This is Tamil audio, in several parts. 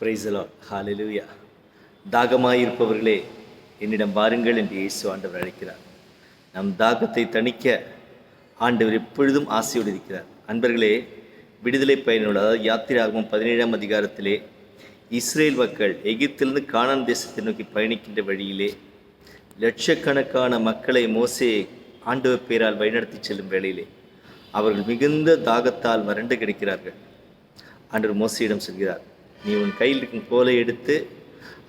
பிரைசலா ஹாலெலூயா தாகமாயிருப்பவர்களே என்னிடம் வாருங்கள் என்று இயேசு ஆண்டவர் அழைக்கிறார். நம் தாகத்தை தணிக்க ஆண்டவர் எப்பொழுதும் ஆசையோடு இருக்கிறார். அன்பர்களே விடுதலை பயனோடு அதாவது யாத்திராகமும் பதினேழாம் அதிகாரத்திலே இஸ்ரேல் மக்கள் எகிப்திலிருந்து கானான் தேசத்தை நோக்கி பயணிக்கின்ற வழியிலே லட்சக்கணக்கான மக்களை மோசே ஆண்டவர் பேரால் வழிநடத்தி செல்லும் வேளையிலே அவர்கள் மிகுந்த தாகத்தால் வறண்டு கிடக்கிறார்கள். ஆண்டவர் மோசையிடம் சொல்கிறார் நீ உன் கையில் இருக்கும் கோலை எடுத்து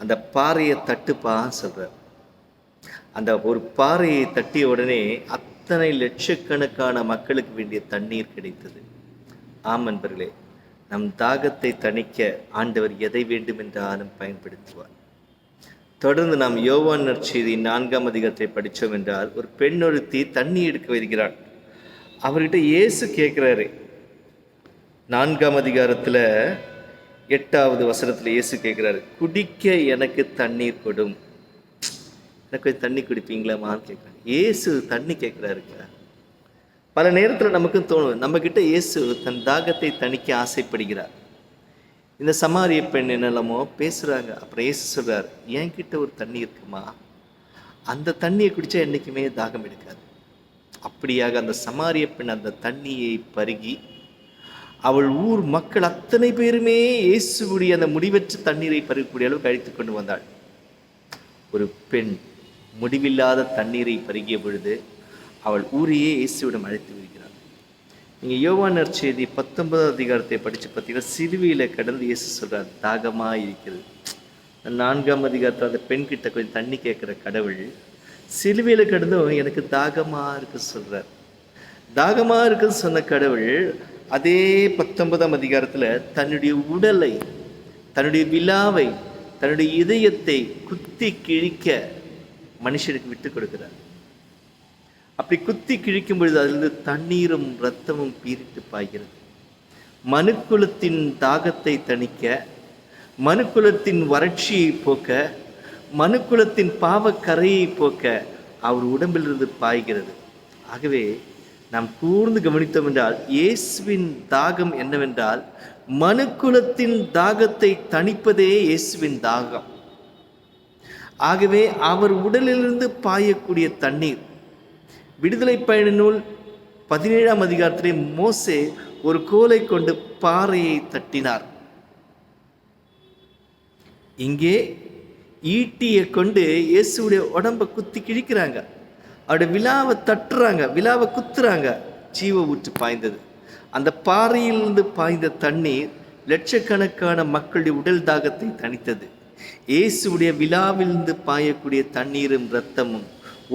அந்த பாறையை தட்டுப்பா சொல்கிறார் அந்த ஒரு பாறையை தட்டிய உடனே அத்தனை லட்சக்கணக்கான மக்களுக்கு வேண்டிய தண்ணீர் கிடைத்தது. ஆம் நண்பர்களே நம் தாகத்தை தணிக்க ஆண்டவர் எதை வேண்டும் என்றாலும் பயன்படுத்துவார். தொடர்ந்து நாம் யோவான் நற்செய்தி நான்காம் அதிகாரத்தை படித்தோம் என்றால் ஒரு பெண் ஒருத்தி தண்ணி எடுக்க வருகிறாள். அவர்கிட்ட இயேசு கேட்குறாரு. நான்காம் அதிகாரத்தில் எட்டாவது வசனத்தில் இயேசு கேட்குறாரு குடிக்க எனக்கு தண்ணீர் கொடும். எனக்கு கொஞ்சம் தண்ணி குடிப்பீங்களாமான்னு கேட்குறாரு இயேசு தண்ணி கேட்குறாருக்கா பல நேரத்தில் நமக்கும் தோணும் நம்மக்கிட்ட இயேசு தன் தாகத்தை தணிக்க ஆசைப்படுகிறார். இந்த சமாரிய பெண் என்னெல்லாமோ பேசுகிறாங்க அப்புறம் இயேசு சொல்கிறார் என்கிட்ட ஒரு தண்ணி இருக்குமா? அந்த தண்ணியை குடித்தா என்றைக்குமே தாகம் எடுக்காது. அப்படியாக அந்த சமாரிய பெண் அந்த தண்ணியை பருகி அவள் ஊர் மக்கள் அத்தனை பேருமே இயேசுடைய அந்த முடிவற்ற தண்ணீரை பருகக்கூடிய அளவுக்கு அழைத்து கொண்டு வந்தாள். ஒரு பெண் முடிவில்லாத தண்ணீரை பருகிய பொழுது அவள் ஊரையே இயேசுவிடம் அழைத்து வருகிறாள் நீங்கள் யோவானர் செய்தி பத்தொன்பதாம் அதிகாரத்தை படித்து பார்த்தீங்கன்னா சிறுவியில் கடந்து இயேசு சொல்கிறார் தாகமாக இருக்கிறது. நான்காம் அதிகாரத்தில் அந்த பெண்கிட்ட கொஞ்சம் தண்ணி கேட்குற கடவுள் சிலுவையில் கடந்தும் எனக்கு தாகமாக இருக்கு சொல்கிறார் தாகமாக இருக்குன்னு சொன்ன கடவுள் அதே பத்தொன்பதாம் அதிகாரத்தில் தன்னுடைய உடலை தன்னுடைய விழாவை தன்னுடைய இதயத்தை குத்தி கிழிக்க மனுஷனுக்கு விட்டு கொடுக்கிறார். அப்படி குத்தி கிழிக்கும் பொழுது அதிலிருந்து தண்ணீரும் இரத்தமும் பீரிட்டு பாய்கிறது. மனுக்குலத்தின் தாகத்தை தணிக்க மனுக்குலத்தின் வறட்சியை போக்க மனுக்குலத்தின் பாவக்கரையை போக்க அவர் உடம்பிலிருந்து பாய்கிறது. ஆகவே நாம் கூர்ந்து கவனித்தோம் என்றால் இயேசுவின் தாகம் என்னவென்றால் மனுக்குலத்தின் தாகத்தை தணிப்பதே இயேசுவின் தாகம். ஆகவே அவர் உடலிலிருந்து பாயக்கூடிய தண்ணீர். விடுதலை பயண நூல் பதினேழாம் அதிகாரத்திலே மோசே ஒரு கோலை கொண்டு பாறையை தட்டினார். இங்கே ஈட்டியை கொண்டு இயேசுடைய உடம்பை குத்தி கிழிக்கிறாங்க. அப்படி விழாவை தட்டுறாங்க விழாவை குத்துறாங்க. ஜீவ ஊற்று பாய்ந்தது. அந்த பாறையிலிருந்து பாய்ந்த தண்ணீர் லட்சக்கணக்கான மக்களுடைய உடல் தாகத்தை தணித்தது. இயேசுடைய விழாவிலிருந்து பாயக்கூடிய தண்ணீரும் இரத்தமும்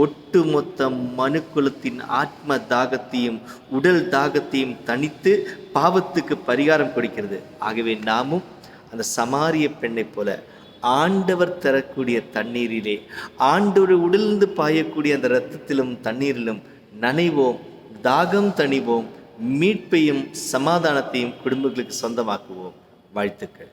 ஒட்டுமொத்த மனுக்குலத்தின் ஆத்ம தாகத்தையும் உடல் தாகத்தையும் தணித்து பாவத்துக்கு பரிகாரம் கொடுக்கிறது. ஆகவே நாமும் அந்த சமாரிய பெண்ணைப் போல ஆண்டவர் தரக்கூடிய தண்ணீரிலே ஆண்டவர் உடலிருந்து பாயக்கூடிய அந்த இரத்தத்திலும் தண்ணீரிலும் நனைவோம் தாகம் தணிவோம் மீட்பையும் சமாதானத்தையும் குடும்பங்களுக்கு சொந்தமாக்குவோம். வாழ்த்துக்கள்.